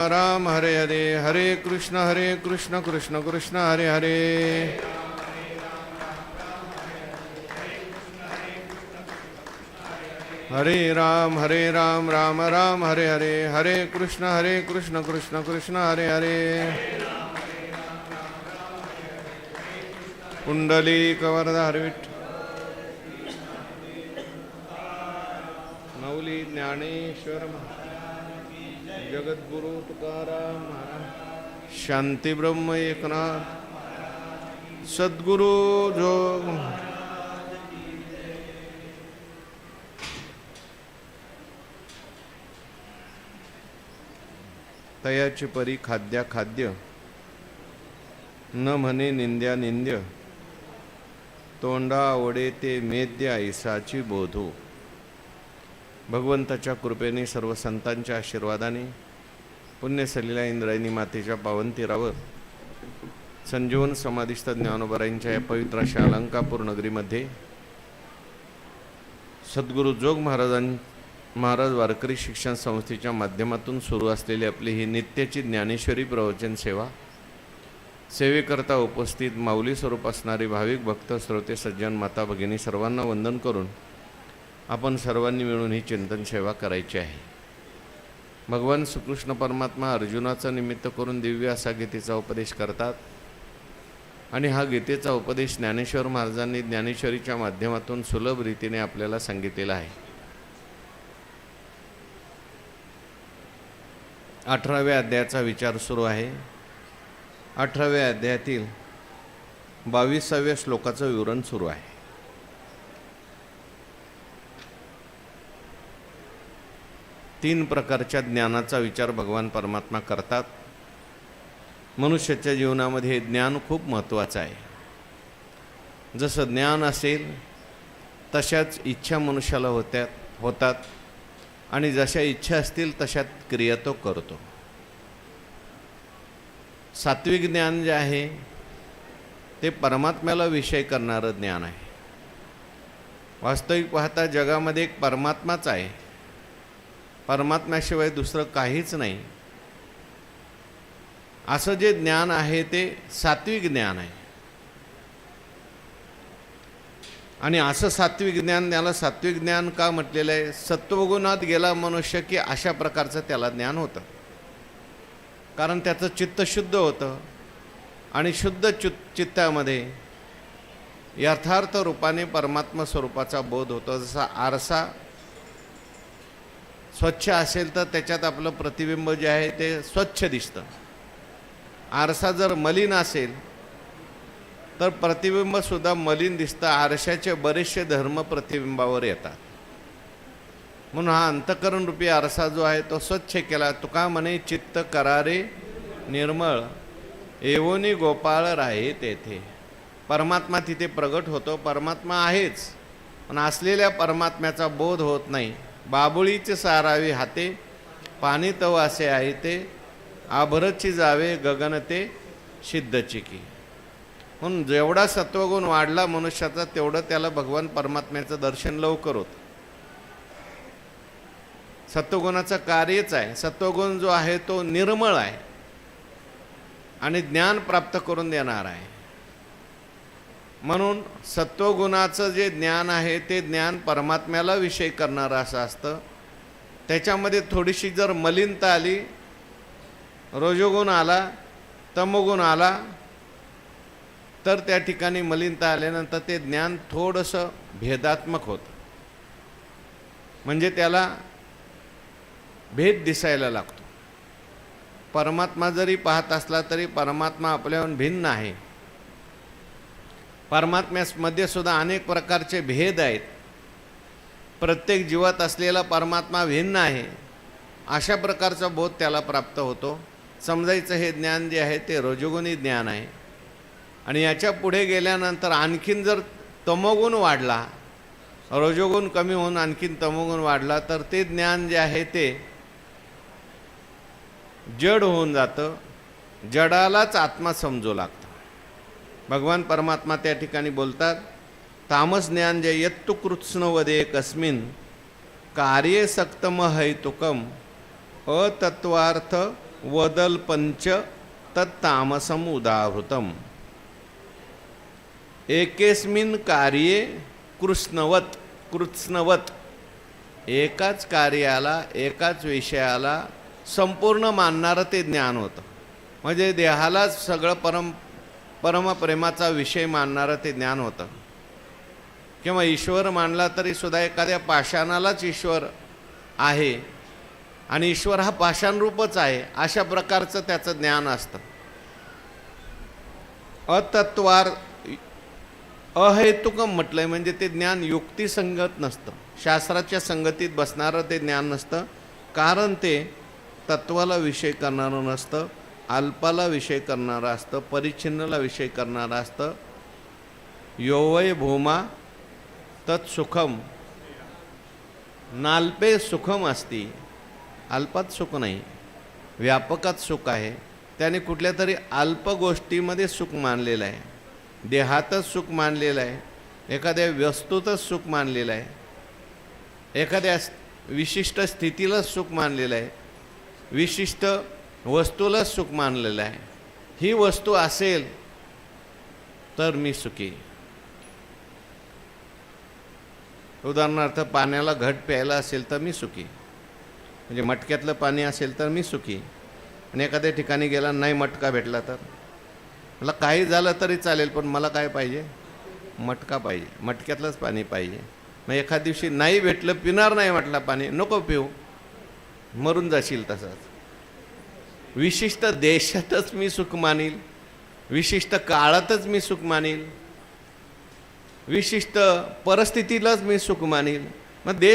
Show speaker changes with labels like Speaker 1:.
Speaker 1: राम हरे हरे हरे कृष्ण हरे कृष्ण कृष्ण कृष्ण हरे हरे। हरे राम हरे राम राम राम हरे हरे हरे कृष्ण हरे कृष्ण कृष्ण कृष्ण हरे हरे। कुंडली कवरदा हरविठ नवली ज्ञानेश्वर जगद्गुरु तुकाराम महाराज शांती ब्रह्म एकनाथ सद्गुरु जोग तयाची परी खाद्या खाद्य न म्हणे निंद्या निंद्य तोंडा आवडे ते मेद्या ऐसाची बोधू. भगवंताच्या कृपेने सर्व संतांच्या आशीर्वादाने पुण्यसलीला इंद्रायणी मातेच्या पावनतीरावर संजीवन समाधिस्थ ज्ञानोबराईंच्या या पवित्र अशा अलंकापूर नगरीमध्ये सद्गुरू जोग महाराजां महाराज वारकरी शिक्षण संस्थेच्या माध्यमातून सुरू असलेली आपली ही नित्याची ज्ञानेश्वरी प्रवचन सेवा सेवेकरता उपस्थित माऊली स्वरूप असणारे भाविक भक्त श्रोते सज्जन माता भगिनी सर्वांना वंदन करून आपण सर्वांनी मिळून ही चिंतन सेवा करायची आहे. भगवान श्रीकृष्ण परमात्मा अर्जुनाचं निमित्त करून दिव्य असा गीतेचा उपदेश करतात. आणि हा गीतेचा उपदेश ज्ञानेश्वर महाराजांनी ज्ञानेश्वरीच्या माध्यमातून सुलभ रीतीने आपल्याला सांगितलेला आहे. अठराव्या अध्यायाचा विचार सुरू आहे. अठराव्या अध्यायातील बावीसाव्या श्लोकाचं विवरण सुरू आहे. तीन प्रकारच्या ज्ञानाचा विचार भगवान परमात्मा करतात. मनुष्याच्या जीवनामध्ये ज्ञान खूप महत्त्वाचं आहे. जसं ज्ञान असेल तशाच इच्छा मनुष्याला होत्यात होतात आणि जशा इच्छा असतील तशात क्रिया तो करतो. सात्विक ज्ञान जे आहे ते परमात्म्याला विषय करणारं ज्ञान आहे. वास्तविक पाहता जगामध्ये एक परमात्माच आहे. परमात्म्याशिवाय दुसरं काहीच नाही. असं जे ज्ञान आहे ते सात्विक ज्ञान आहे. आणि असं सात्विक ज्ञान त्याला सात्विक ज्ञान का म्हटलेलं आहे? सत्वगुणात गेला मनुष्य की अशा प्रकारचं त्याला ज्ञान होतं. कारण त्याचं चित्त शुद्ध होतं. आणि शुद्ध चु चित्तामध्ये यथार्थ रूपाने परमात्मा स्वरूपाचा बोध होतो. जसा आरसा स्वच्छ असेल तर त्याच्यात आपलं प्रतिबिंब जे आहे ते स्वच्छ दिसतं. आरसा जर मलिन असेल तर प्रतिबिंबसुद्धा मलिन दिसतं. आरशाचे बरेचसे धर्म प्रतिबिंबावर येतात. म्हणून हा अंतकरणरूपी आरसा जो आहे तो स्वच्छ केला. तुका म्हणे चित्त करारे निर्मळ एवोनी गोपाळ राहे तेथे. परमात्मा तिथे प्रगट होतो. परमात्मा आहेच. पण असलेल्या परमात्म्याचा बोध होत नाही. बाबुळीचे सारावी हाते पाणी तव असे आहे ते आभरची जावे गगन ते सिद्धचिकी. म्हणून जेवढा सत्वगुण वाढला मनुष्याचा तेवढं त्याला भगवान परमात्म्याचं दर्शन लवकर होतं. सत्वगुणाचं कार्यच आहे. सत्वगुण जो आहे तो निर्मळ आहे. आणि ज्ञान प्राप्त करून देणार आहे. म्हणून सत्वगुणाचं जे ज्ञान आहे ते ज्ञान परमात्म्याला विषय करणारं असं असतं. त्याच्यामध्ये थोडीशी जर मलिनता आली रजोगुण आला तमोगुण आला तर त्या ठिकाणी मलिनता आल्यानंतर ते ज्ञान थोडंसं भेदात्मक होतं. म्हणजे त्याला भेद दिसायला लागतो. परमात्मा जरी पाहत असला तरी परमात्मा आपल्याहून भिन्न आहे. परमात्म्यामध्ये सुद्धा अनेक प्रकारचे भेद आहेत. प्रत्येक जीवात असलेला परमात्मा भिन्न आहे. अशा प्रकारचा बोध त्याला प्राप्त होतो. समजायचं हे ज्ञान जे आहे ते रजोगुणी ज्ञान आहे. आणि याच्यापुढे गेल्यानंतर आणखीन जर तमोगुण वाढला रजोगुण कमी होऊन आणखीन तमोगुण वाढला तर ते ज्ञान जे आहे ते जड होऊन जातं. जडालाच आत्मा समजू लागतं. भगवान परमात्मा त्या ठिकाणी बोलतात तामस ज्ञान जे यत्तु कृत्स्न वदे कस्मिन कार्ये सक्तम हैतुकम अतत्वार्थ वदल पंच तत्तामसम उदाहृतम। एकेस्मिन कार्ये कृष्णवत कृत्स्नवत एकाच कार्याला एकाच विषयाला संपूर्ण मानणारं ते ज्ञान होतं. म्हणजे देहालाच सगळं परम परमप्रेमाचा विषय मानणारं ते ज्ञान होतं. किंवा ईश्वर मानला तरी सुद्धा एखाद्या पाषाणालाच ईश्वर आहे. आणि ईश्वर हा पाषाणरूपच आहे अशा प्रकारचं त्याचं ज्ञान असतं. अतत्वार अहेतुकम म्हटलंय म्हणजे ते ज्ञान युक्तिसंगत नसतं. शास्त्राच्या संगतीत बसणारं ते ज्ञान नसतं. कारण ते तत्वाला विषय करणारं नसतं. अल्पाला विषय करणारं असतं परिच्छिन्नला विषय करणारं असतं. योवय भूमा तत्सुखम नाल्पे सुखम असती. अल्पात सुख नाही. व्यापकात सुख आहे. त्याने कुठल्या तरी अल्प गोष्टीमध्ये सुख मानलेलं आहे. देहातच सुख मानलेलं आहे. एखाद्या वस्तूतच सुख मानलेलं आहे. एखाद्या विशिष्ट स्थितीलाच सुख मानलेलं आहे. विशिष्ट वस्तूलाच सुख मानलेलं आहे. ही वस्तू असेल तर मी सुखी. उदाहरणार्थ पाण्याला घट प्यायला असेल तर मी सुखी. म्हणजे मटक्यातलं पाणी असेल तर मी सुखी. आणि एखाद्या ठिकाणी गेला नाही मटका भेटला तर? मला काही झालं तरी चालेल पण मला काय पाहिजे? मटका पाहिजे. मटक्यातलंच पाणी पाहिजे. मग एखाद दिवशी नाही भेटलं पिणार नाही म्हटलं पाणी नको पिऊ. मरून जाशील तसंच. विशिष्ट देशातच मी सुख मानील. विशिष्ट काळातच मी सुख मानील. विशिष्ट परिस्थितीलाच मी सुख मानील. मग देश